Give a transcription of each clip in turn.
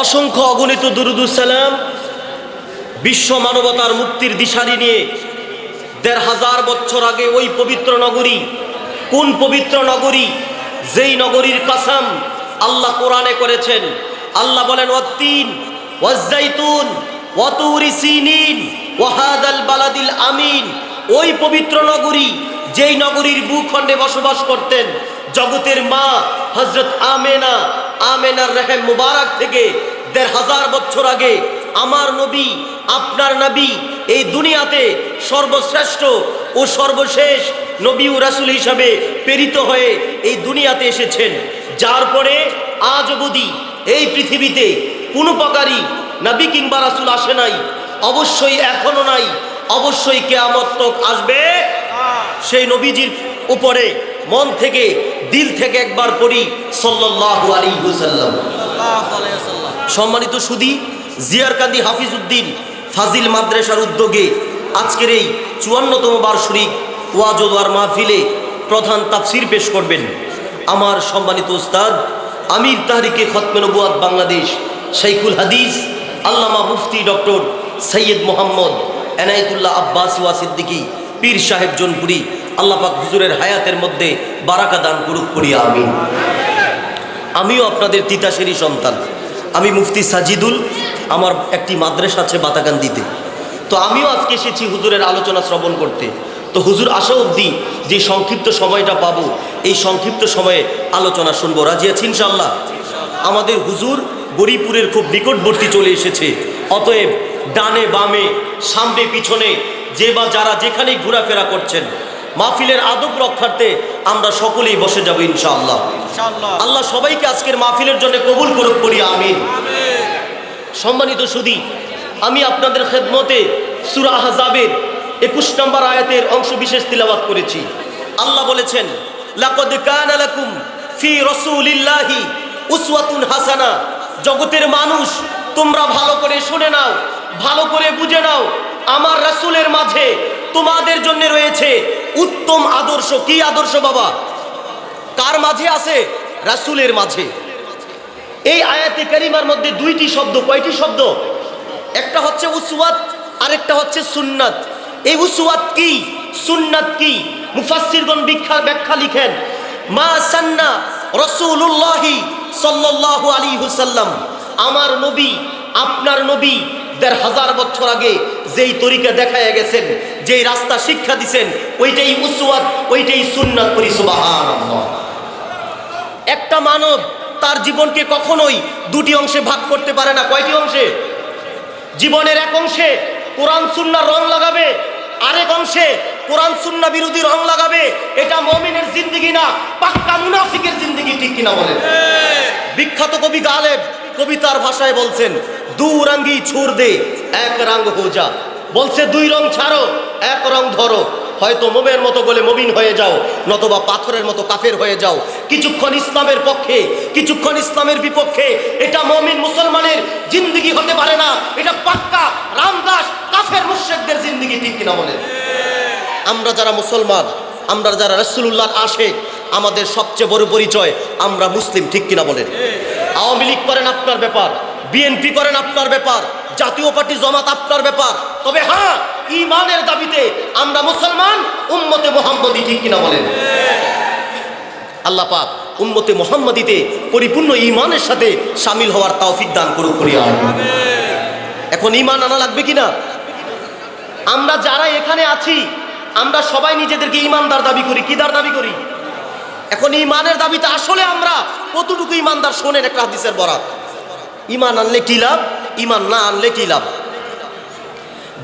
অসংখ্য অগণিত দুরুদুসালাম বিশ্ব মানবতার মুক্তির দিশারি নিয়ে দেড় হাজার বছর আগে ওই পবিত্র নগরী, কোন পবিত্র নগরী, যেই নগরীর কাসাম আল্লাহ কোরআনে করেছেন। আল্লাহ বলেন, ওয়াত্তিন, ওয়াজ্জাইতুন, ওয়াতুরি সিনিন, ওয়াহাদাল বালাদিল আমিন। ওই পবিত্র নগরী, যেই নগরীর ভূখণ্ডে বসবাস করতেন, জগতের মা হজরত আমেনা আমেনার রেহেম মুবারক থেকে দেড় হাজার বছর আগে আমার নবী আপনার নবী এই দুনিয়াতে সর্বশ্রেষ্ঠ ও সর্বশেষ নবী ও রাসুল হিসাবে প্রেরিত হয়ে এই দুনিয়াতে এসেছেন। যার পরে আজ অবধি এই পৃথিবীতে কোনো প্রকারই নবী কিংবা রাসুল আসে নাই অবশ্যই এখনও নাই অবশ্যই কেয়ামত আসবে। সেই নবীজির উপরে মন থেকে দিল থেকে একবার পড়ি সাল্লাল্লাহু আলাইহি ওয়াসাল্লাম। সম্মানিত সুদী জিয়ারকান্দি হাফিজ উদ্দিন ফাজিল মাদ্রাসার উদ্যোগে আজকের এই চুয়ান্নতম বার্ষিক ওয়াজোয়ার মাহফিলে প্রধান তাফসির পেশ করবেন আমার সম্মানিত উস্তাদ আমির তাহরিকে খতমে নবুয়াদ বাংলাদেশ শাইখুল হাদিস আল্লামা মুফতি ডক্টর সৈয়দ মোহাম্মদ এনায়েতুল্লাহ আব্বাস ওয়া সিদ্দিকী পীর সাহেব জনপুরি আল্লাপাক হুজুরের হায়াতের মধ্যে বারাকা দান করুক করিয়া আমি আমিও আপনাদের তিতাসেরই সন্তান। আমি মুফতি সাজিদুল, আমার একটি মাদ্রাসা আছে বাতাকান্দিতে তো আমিও আজকে এসেছি হুজুরের আলোচনা শ্রবণ করতে। তো হুজুর আসা অবধি যে সংক্ষিপ্ত সময়টা পাবো, এই সংক্ষিপ্ত সময়ে আলোচনা শুনব। রাজি আছি ইনশাল্লাহ আমাদের হুজুর গরিপুরের খুব নিকটবর্তী চলে এসেছে। অতএব ডানে বামে, সামনে পিছনে যে বা যারা যেখানেই ঘোরাফেরা করছেন মাহফিলের আদব রক্ষার্থে আমরা সকলেই বসে যাব ইনশাআল্লাহ। আল্লাহ সবাইকে আজকের মাহফিলের জন্য কবুল করুক করি আমিন। সম্মানিত সুদী আমি আপনাদের খেদমতে সুরা আহজাবের একুশ নম্বর আয়াতের অংশ বিশেষ তিলাবাত করেছি। আল্লাহ বলেছেন লাকদ কানা লাকুম ফি রাসূলিল্লাহি উসওয়াতুন হাসানা। জগতের মানুষ তোমরা ভালো করে শুনে নাও ভালো করে বুঝে নাও আমার রাসূলের মাঝে তোমাদের জন্য রয়েছে উত্তম আদর্শ। কি আদর্শ বাবা? কার মাঝে আছে? রাসূলের মাঝে। এই আয়াতে কারিমার মধ্যে দুইটি শব্দ, কয়টি শব্দ? একটা হচ্ছে উসওয়াত, আরেকটা হচ্ছে সুন্নাত। এই উসওয়াত কি? সুন্নাত কি? মুফাসসিরগণ ব্যাখ্যা ব্যাখ্যা লিখেন, মা সান্না রাসূলুল্লাহি সাল্লাল্লাহু আলাইহি ওয়াসাল্লাম। আমার নবী, আপনার নবী দেড় হাজার বছর আগে যেই তরিকা দেখায় গেছেন, যেই রাস্তা শিক্ষা দিছেন, ওইটাই উসওয়াত, ওইটাই সুন্নাত করি একটা মানব তার জীবনকে কখনোই দুটি অংশে ভাগ করতে পারে না। কয়টি অংশে? জীবনের এক অংশে কোরআন, সুন্না রং লাগাবে, আরেক অংশে কোরআন, সুন্না বিরোধী রং লাগাবে। এটা মমিনের জিন্দিগি না, পাক্কা মুনাফিকের জিন্দিগি ঠিক কিনা বলেন? বিখ্যাত কবি গালেব কবিতার ভাষায় বলছেন দু রঙ্গি ছুর দে, এক রঙ হো যা। বলছে, দুই রং ছাড়ো, এক রং ধরো। হয়তো মোমের মতো বলে মবিন হয়ে যাও, নতবা পাথরের মতো কাফের হয়ে যাও। কিছুক্ষণ ইসলামের পক্ষে, কিছুক্ষণ ইসলামের বিপক্ষে, এটা মমিন মুসলমানের জিন্দিগি হতে পারে না। এটা পাক্কা, রামদাস, কাফের মুর্শেকদের জিন্দিগি, ঠিক কিনা বলেন? আমরা যারা মুসলমান, আমরা যারা রসুল্লাহর আসে, আমাদের সবচেয়ে বড় পরিচয়, আমরা মুসলিম, ঠিক কিনা বলেন? আওয়ামী লীগ করেন আপনার ব্যাপার। বিএনপি করেন আপনার ব্যাপার, জাতীয় পার্টি জমাত আপনার ব্যাপার। তবে হ্যাঁ ইমানের দাবিতে আমরা মুসলমান, উম্মতে মোহাম্মদী ঠিক কিনা বলেন? আল্লাহ পাক উম্মতে মোহাম্মদীতে পরিপূর্ণ ইমানের সাথে সামিল হওয়ার তৌফিক দান করুক করি এখন ইমান আনা লাগবে কিনা? আমরা যারা এখানে আছি, আমরা সবাই নিজেদেরকে ইমানদার দাবি করি। কি দার দাবি করি? এখন ইমানের দাবিতে আসলে আমরা কতটুকু ইমানদার শোনেন একটা হাদিসের বরাত। ইমান আনলে কি লাভ? ইমান না আনলে কি লাভ?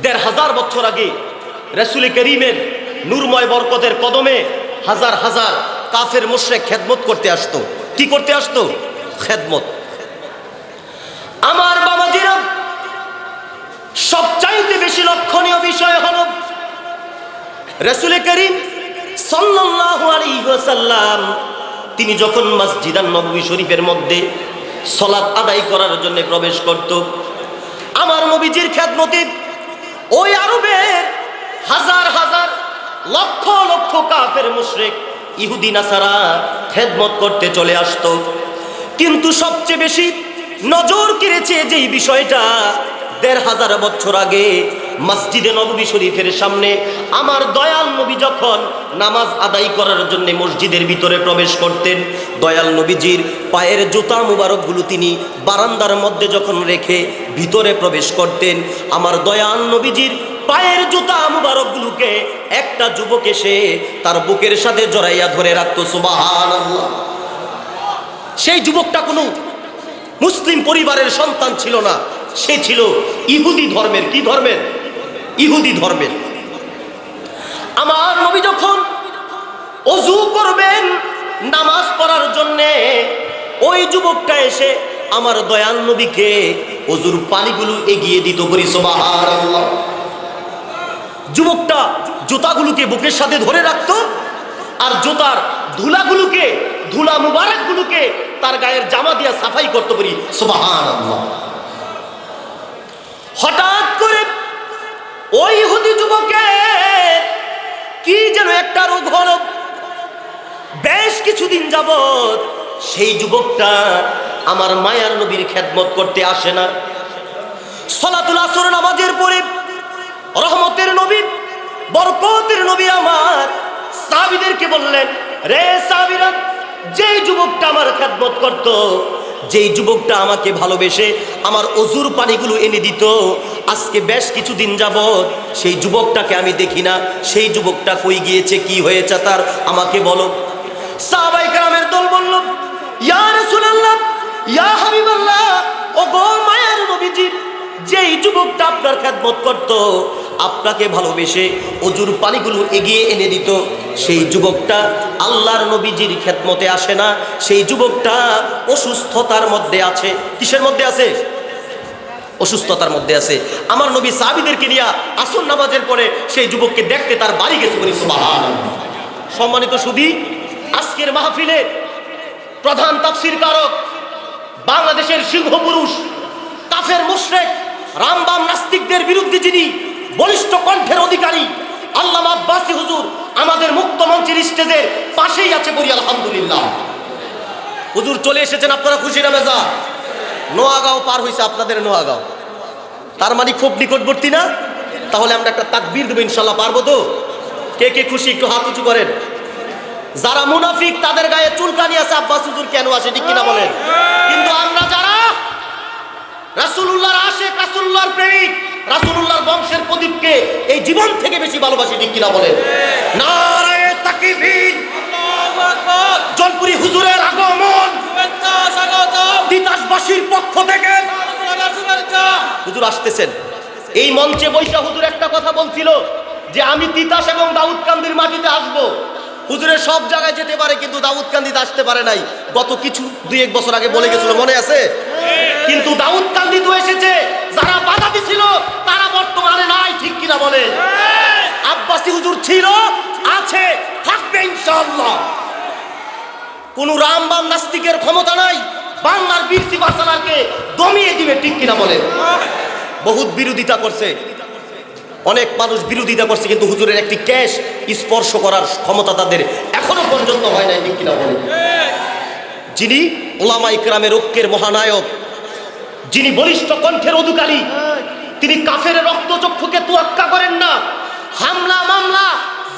দেড় হাজার বছর আগে রসুল করিমের নূরময় বরকতের কদমে হাজার হাজার কাফের মুশরেক খেদমত করতে আসতো। কি করতে আসতো? খেদমত। আমার বাবাজিরা সবচাইতে বেশি লক্ষণীয় বিষয় হল রসুল করিম সাল্লাল্লাহু আলাইহি ওয়াসাল্লাম, তিনি যখন মসজিদান নববী শরীফের মধ্যে সলাৎ আদায় করার জন্য প্রবেশ করত। আমার নবীজির খ্যাতমতে ওই আরবের হাজার হাজার লক্ষ লক্ষ কাফের মুশরিক ইহুদি নাসারা খেদমত করতে চলে আসতো। কিন্তু সবচেয়ে বেশি নজর কেড়েছে যেই বিষয়টা দেড় হাজার বছর আগে মসজিদে নবী শরীফের সামনে আমার দয়াল নবী যখন নামাজ আদায় করার জন্য মসজিদের ভিতরে প্রবেশ করতেন, দয়াল নবীজির পায়ের জুতা মুবারকগুলো তিনি বারান্দার মধ্যে যখন রেখে ভিতরে প্রবেশ করতেন, আমার দয়াল নবীজির পায়ের জুতা মুবারকগুলোকে একটা যুবক এসে তার বুকের সাথে জড়াইয়া ধরে রাখতো, সুবহানাল্লাহ। সেই যুবকটা কোনো মুসলিম পরিবারের সন্তান ছিল না, সে ছিল ইহুদি ধর্মের, কি ধর্মের? ইহুদি ধর্মের। আমার নবী যখন অজু করবেন, নামাজ পড়ার জন্যে, ওই যুবকটা এসে আমার দয়াল নবীকে অজুর পানিগুলো এগিয়ে দিত করি সুবহানাল্লাহ। যুবকটা জুতাগুলোকে বুকের সাথে ধরে রাখত আর জুতার ধুলাগুলোকে, ধুলা মুবারকগুলোকে তার গায়ের জামা দিয়া সাফাই করতে পারি হঠাৎ করে ওই ইহুদি যুবকের কি যেন একটা রোগ হলো। বেশ কিছুদিন যাবত সেই যুবকটা আমার মায়ার নবীর খেদমত করতে আসে না। সলাতুল আসর নামাজের পরে রহমতের নবী, বরকতের নবী আমার সাহাবীদেরকে বললেন, রে সাহাবীরা, যেই যুবকটা আমার খেদমত করত, যেই যুবকটা আমাকে ভালোবেসে আমার অজুর পানিগুলো এনে দিত আজকে বেশ কিছুদিন যাবত সেই যুবকটাকে আমি দেখি না। সেই যুবকটা কই গিয়েছে, কি হয়েছে তার আমাকে বলো। সাহাবাই কালামের দল বলল, ইয়া রাসূলুল্লাহ, ইয়া হাবিবাল্লাহ ও গো মায়ার নবীজি, যেই যুবকটা আপনার খেদমত করত, আপনাকে ভালোবেসে অজুর পানিগুলো এগিয়ে এনে দিত। সেই যুবকটা আল্লাহর নবীজির খেদমতে আসে না। সেই যুবকটা অসুস্থতার মধ্যে আছে। কিসের মধ্যে আছে? অসুস্থতার মধ্যে আছে। আমার নবী সাহাবিদেরকে নিয়ে আসন নামাজের পরে সেই যুবককে দেখতে তার বাড়ি গেছে বলি সম্মানিত সুধী, আজকের মাহফিলে প্রধান তাফসির কারক, বাংলাদেশের সিংহ পুরুষ কাফের মুশরেক, রামবাম নাস্তিকদের বিরুদ্ধে যিনি বলিষ্ঠ কণ্ঠের অধিকারী, আল্লামা আব্বাসী হুজুর, আমাদের মুক্ত মঞ্চের স্টেজের পাশেই আছে বলি, আলহামদুলিল্লাহ। হুজুর চলে এসেছেন, আপনারা খুশি না মেজা নোয়াগাঁও পার হয়েছে আপনাদের নোয়াগাঁও। তার মানে খুব নিকটবর্তী না? তাহলে আমরা একটা তাকবীর দেবো, ইনশাল্লাহ পারব তো? কে কে খুশি, একটু হাত উঁচু করেন। যারা মুনাফিক, তাদের গায়ে চুলকানি আছে, আব্বাস হুজুর কেন আসে, ঠিক কিনা বলেন? কিন্তু আমরা যারা রাসূলুল্লাহর আশেক রাসূলুল্লাহর প্রেমিক, রাসূলুল্লাহর বংশের প্রদীপকে এই জীবন থেকে বেশি ভালোবাসি, ঠিক কিনা বলেন? নারায়ে তাকবীর। হুজুর আসতেছেন। এই মঞ্চে বৈশা হুজুর একটা কথা বলছিল যে আমি তিতাস এবং দাউদকান্দির মাটিতে আসব। হুজুরের সব জায়গায় যেতে পারে, কিন্তু দাউদকান্দিতে আসতে পারে নাই। গত কিছু দুই এক বছর আগে বলে গেছিল, মনে আছে? কিন্তু দাউদকান্দি তো এসেছে, যারা বাধা দিছিল, তারা বর্তমানে নাই, ঠিক কিনা বলে আব্বাসী হুজুর ছিল, আছে, থাকবে ইনশাআল্লাহ। কোন রামবাম নাস্তিকের ক্ষমতা নাই বাংলার বীর সিপাসালারকে দমিয়ে দিবে ঠিক কিনা বলে। বহুত বিরোধিতা করছে। অনেক মানুষ বিরোধিতা করছে, কিন্তু হুজুরের একটি ক্যাশ স্পর্শ করার ক্ষমতা তাদের এখনও পর্যন্ত হয় নাই ঠিক কিনা বলে। যিনি ওলামা ইকরামের ঐক্যের মহানায়ক, যিনি বলিষ্ঠ কণ্ঠের অধিকারী, তিনি কাফের রক্তচক্ষুকে তুয়াক্কা করেন না। হামলা, মামলা,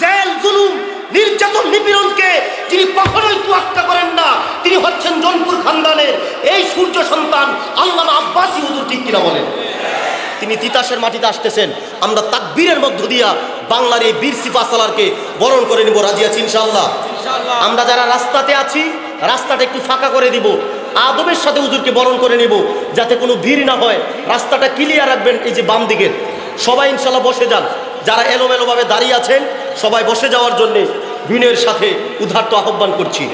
জেল, জুলুম নির্যাতন নিপীড়নকে তিনি কখনোই তুয়াক্কা করেন না। তিনি হচ্ছেন জনপুর খানদানের এই সূর্য সন্তান আল্লামা আব্বাসী হুজুর ঠিক কিনা বলেন? তিনি তিতাসের মাটিতে আসতেছেন। আমরা তাকবীরের মধ্য দিয়া বাংলার এই বীর সিফা সালারকে বরণ করে নিব। রাজি আছি ইনশাআল্লাহ? আমরা যারা রাস্তাতে আছি রাস্তাটা একটু ফাঁকা করে দিব। আদবের সাথে হুজুরকে বরণ করে নিব যাতে কোনো ভিড় না হয়। রাস্তাটা ক্লিয়ার রাখবেন এই যে বাম দিকের সবাই ইনশাল্লাহ বসে যান। যারা এলোমেলোভাবে দাঁড়িয়ে আছেন সবাই বসে যাওয়ার জন্যে বিনয়ের সাথে উদার্ত আহ্বান করছি।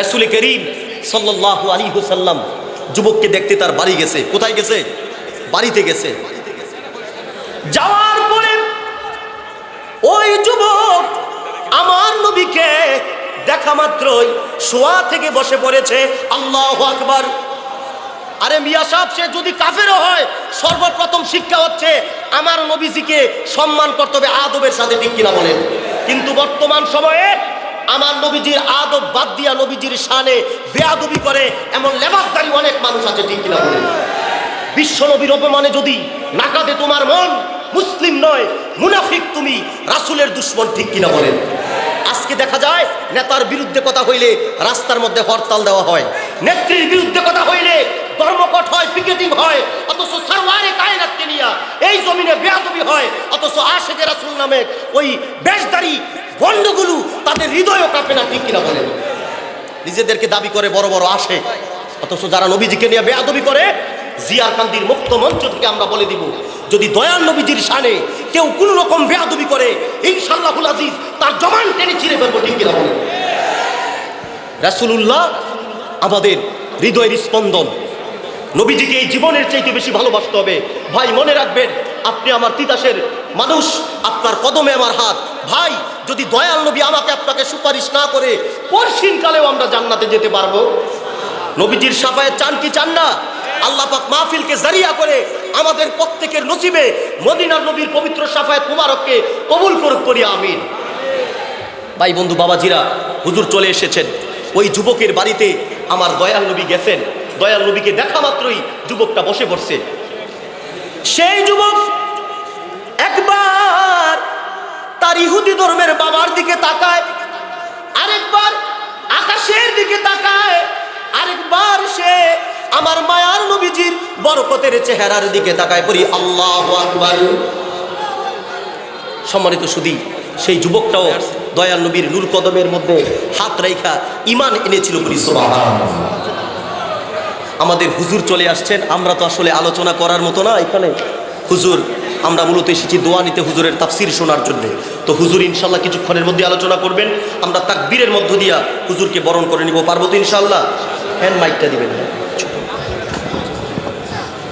রসুল করিম সাল্লাহ আলী হুসাল্লাম যুবককে দেখতে তার বাড়ি গেছে। কোথায় গেছে? বাড়িতে গেছে। যাওয়ার পরে ওই যুবক আমার নবীকে দেখা মাত্রই শোয়া থেকে বসে পড়েছে। আল্লাহ আকবার। আরে মিয়া সাহেব, সে যদি কাফেরও হয়, সর্বপ্রথম শিক্ষা হচ্ছে আমার নবীজিকে সম্মান করতে হবে আদবের সাথে, ঠিক কিনা বলেন? কিন্তু বর্তমান সময়ে আমার নবীজির আদব বাদ দিয়া নবীজির শানে বেয়াদবি করে এমন লেবাসদারি অনেক মানুষ আছে, ঠিক কিনা বলেন? বিশ্ব নবীর অপমানে যদি নাকাদে তোমার মন, মুসলিম নয়, মুনাফিক তুমি রাসূলের দুশ্মন, ঠিক কিনা বলেন? আজকে দেখা যায়, নেতার বিরুদ্ধে কথা হইলে রাস্তার মধ্যে হরতাল দেওয়া হয়। নেত্রীর বিরুদ্ধে কথা হইলে ধর্মকট হয় পিকেটিং হয়, অথচ সারওয়ারে কায়নাতকে নিয়া এই জমিনে বেয়াদবি হয়, অথচ আশেকে রাসূল নামে ওই বেশদারি বন্ডগুলো তাদের হৃদয়ও কাঁপে না, ঠিক কিনা বলেন? নিজেদেরকে দাবি করে বড় বড় আসে, অথচ যারা নবীজিকে নিয়ে বেয়াদবি করে, জিয়ার কান্দির মুক্ত মঞ্চ থেকে আমরা বলে দিব, যদি দয়াল নবীজির শানে কেউ কোন রকম বেয়াদবি করে ইনশাল্লাহুল আজিজ তার জমান টেনে ছিঁড়ে ফেলব, ঠিক কিনা বলেন? রাসূলুল্লাহ আমাদের হৃদয়ের স্পন্দন নবীজিকে এই জীবনের চাইতে বেশি ভালোবাসতে হবে। ভাই, মনে রাখবেন, আপনি আমার তিতাসের মানুষ, আপনার কদমে আমার হাত। ভাই, যদি দয়াল নবী আমাকে আপনাকে সুপারিশ না করে, পরশিন কালেও আমরা জান্নাতে যেতে পারব। নবীজির সাফায় চান কি চান না? আল্লাহ পাক মাহফিলকে জারিয়া করে আমাদের প্রত্যেকের নসিবে মদিনার নবীর পবিত্র সাফায়াত মুবারককে কবুল করুক করি, আমিন। ভাই, বন্ধু, বাবাজিরা, হুজুর চলে এসেছেন। ওই যুবকের বাড়িতে আমার দয়াল নবী গেছেন। দয়াল নবীকে দেখা মাত্রই যুবকটা বসে পড়ছে সেই যুবক একবার তার ইহুদি ধর্মের বাবার দিকে তাকায়, আরেকবার আকাশের দিকে তাকায়, আরেকবার সে আমার মায়ার নবীজির বরকতের চেহারার দিকে তাকায় পড়ি আল্লাহ সম্মানিত সুদী, সেই যুবকটাও দয়াল নবীর নূর কদমের মধ্যে হাত রেখা ইমান এনেছিল বলি, সুবহানাল্লাহ। আমাদের হুজুর চলে আসছেন, আমরা তো আসলে আলোচনা করার মতো না এখানে। হুজুর, আমরা মূলত এসেছি দোয়া নিতে হুজুরের তাফসির শোনার জন্য। তো হুজুর ইনশাল্লাহ কিছুক্ষণের মধ্যে আলোচনা করবেন, আমরা তাকবীরের মধ্য দিয়া হুজুরকে বরণ করে নিব। পার্বতী ইনশাল্লাহ হ্যান্ড মাইকটা দিবেন।